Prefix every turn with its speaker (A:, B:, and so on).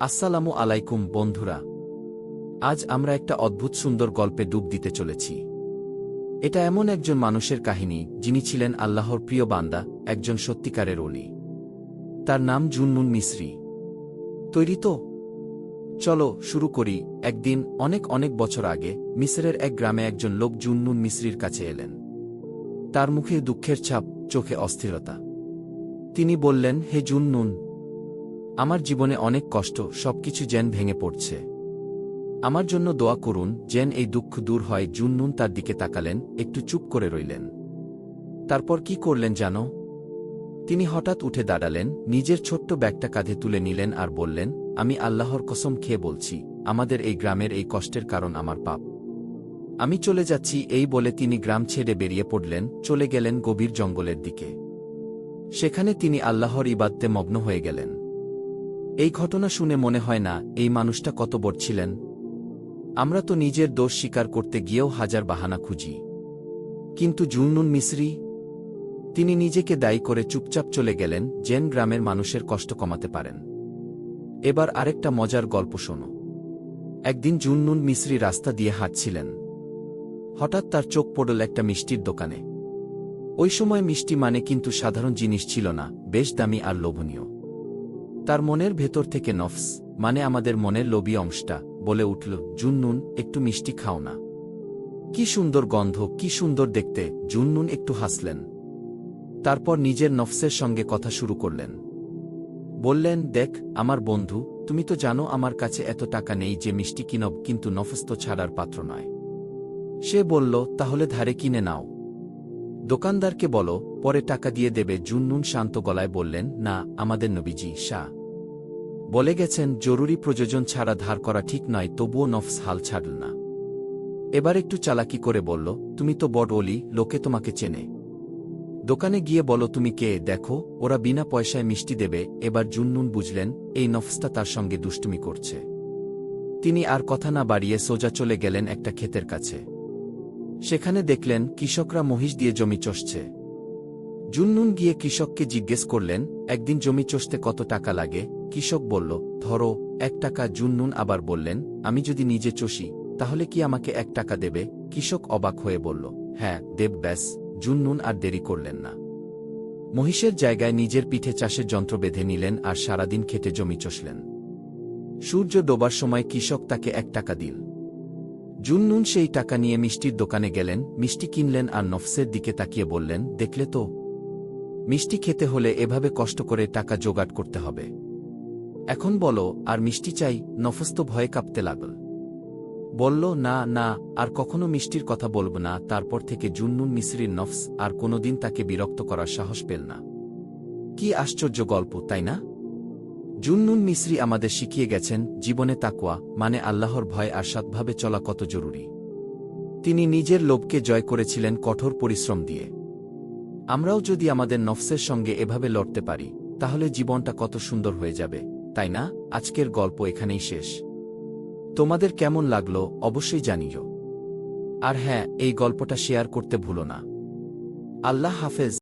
A: আসসালামু আলাইকুম, বন্ধুরা। আজ আমরা একটা অদ্ভুত সুন্দর গল্পে ডুব দিতে চলেছি। এটা এমন একজন মানুষের কাহিনী, যিনি ছিলেন আল্লাহর প্রিয় বান্দা, একজন সত্যিকারের অলি তার নাম জুন্নুন মিশ্রি তৈরি তো? চলো, শুরু করি। একদিন, অনেক অনেক বছর আগে, মিসরের এক গ্রামে একজন লোক জুন্নুন মিশ্রির কাছে এলেন। তার মুখে দুঃখের ছাপ, চোখে অস্থিরতা। তিনি বললেন, হে জুন্নুন আমার জীবনে অনেক কষ্ট, সবকিছু যেন ভেঙে পড়ছে। আমার জন্য দোয়া করুন, যেন এই দুঃখ দূর হয়। জুন্নুন তার দিকে তাকালেন, একটু চুপ করে রইলেন। তারপর কি করলেন জানো? তিনি হঠাৎ উঠে দাঁড়ালেন, নিজের ছোট্ট ব্যাগটা কাঁধে তুলে নিলেন আর বললেন, আমি আল্লাহর কসম খেয়ে বলছি, আমাদের এই গ্রামের এই কষ্টের কারণ আমার পাপ। আমি চলে যাচ্ছি, এই বলে তিনি গ্রাম ছেড়ে বেরিয়ে পড়লেন, চলে গেলেন গভীর জঙ্গলের দিকে। সেখানে তিনি আল্লাহর ইবাদতে মগ্ন হয়ে গেলেন। এই ঘটনা শুনে মনে হয় না, এই মানুষটা কত বড় ছিলেন। আমরা তো নিজের দোষ স্বীকার করতে গিয়েও হাজার বাহানা খুঁজি। কিন্তু জুন্নুন মিশ্রি তিনি নিজেকে দায়ী করে চুপচাপ চলে গেলেন জেন গ্রামের মানুষের কষ্ট কমাতে পারেন। এবার আরেকটা মজার গল্প শোনো। একদিন জুন্নুন মিশ্রি রাস্তা দিয়ে হাঁটছিলেন। হঠাৎ তার চোখ পড়ল একটা মিষ্টির দোকানে। ওই সময় মিষ্টি মানে কিন্তু সাধারণ জিনিস ছিল না, বেশ দামি আর লোভনীয়। তার মনের ভেতর থেকে নফস মানে আমাদের মনের লোভী অংশটা, বলে উঠল জুন্নুন একটু মিষ্টি খাও না। কি সুন্দর গন্ধ, কি সুন্দর দেখতে জুন্নুন একটু হাসলেন। তারপর নিজের নফসের সঙ্গে কথা শুরু করলেন। বললেন, দেখ, আমার বন্ধু, তুমি তো জানো আমার কাছে এত টাকা নেই যে মিষ্টি কিনব, কিন্তু নফস তো ছাড়ার পাত্র নয়। সে বলল, তাহলে ধারে কিনে নাও। দোকানদারকে বলো, পরে টাকা দিয়ে দেবে। জুন্নুন শান্ত গলায় বললেন, না, আমাদের নবীজি, শাহ। বলে গেছেন, জরুরি প্রয়োজন ছাড়া ধার করা ঠিক নয়, তবুও নফস হাল ছাড়ল না। এবার একটু চালাকি করে বলল, তুমি তো বড় অলি, লোকে তোমাকে চেনে। দোকানে গিয়ে বলো, তুমি কে? দেখো, ওরা বিনা পয়সায় মিষ্টি দেবে। এবার জুন্নুন বুঝলেন, এই নফসটা তার সঙ্গে দুষ্টুমি করছে। তিনি আর কথা না বাড়িয়ে সোজা চলে গেলেন একটা ক্ষেতের কাছে। সেখানে দেখলেন কৃষকরা মহিষ দিয়ে জমি চষছে। জুন্নুন গিয়ে কৃষককে জিজ্ঞেস করলেন, একদিন জমি চষতে কত টাকা লাগে? কৃষক বলল, ধরো, এক টাকা। জুন্নুন আবার বললেন, আমি যদি নিজে চষি, তাহলে কি আমাকে এক টাকা দেবে? কৃষক অবাক হয়ে বলল হ্যাঁ দেব ব্যাস। জুন্নুন আর দেরি করলেন না। মহিষের জায়গায় নিজের পিঠে চাষের যন্ত্র বেঁধে নিলেন আর সারাদিন খেটে জমি চষলেন। সূর্য ডোবার সময় কৃষক তাকে এক টাকা দিল। জুন্নুন সেই টাকা নিয়ে মিষ্টির দোকানে গেলেন, মিষ্টি কিনলেন আর নফসের দিকে তাকিয়ে বললেন, দেখলে তো? মিষ্টি খেতে হলে এভাবে কষ্ট করে টাকা জোগাড় করতে হবে। এখন বলো, আর মিষ্টি চাই? নফস তো ভয়ে কাঁপতে লাগল। বলল, না না, আর কখনো মিষ্টির কথা বলব না। তারপর থেকে জুন্নুন মিশ্রির নফস আর কোনোদিন তাকে বিরক্ত করার সাহস পেল না। কি আশ্চর্য গল্প, তাই না? জুন্নুন মিশ্রি আমাদের শিখিয়ে গেছেন, জীবনে তাকুয়া মানে আল্লাহর ভয় আর সৎভাবে চলা কত জরুরি। তিনি নিজের লোভকে জয় করেছিলেন কঠোর পরিশ্রম দিয়ে। আমরাও যদি আমাদের নফসের সঙ্গে এভাবে লড়তে পারি, তাহলে জীবনটা কত সুন্দর হয়ে যাবে, তাই না? আজকের গল্প এখানেই শেষ। তোমাদের কেমন লাগল, অবশ্যই জানিও। আর হ্যাঁ এই গল্পটা শেয়ার করতে ভুলো না। আল্লাহ হাফেজ।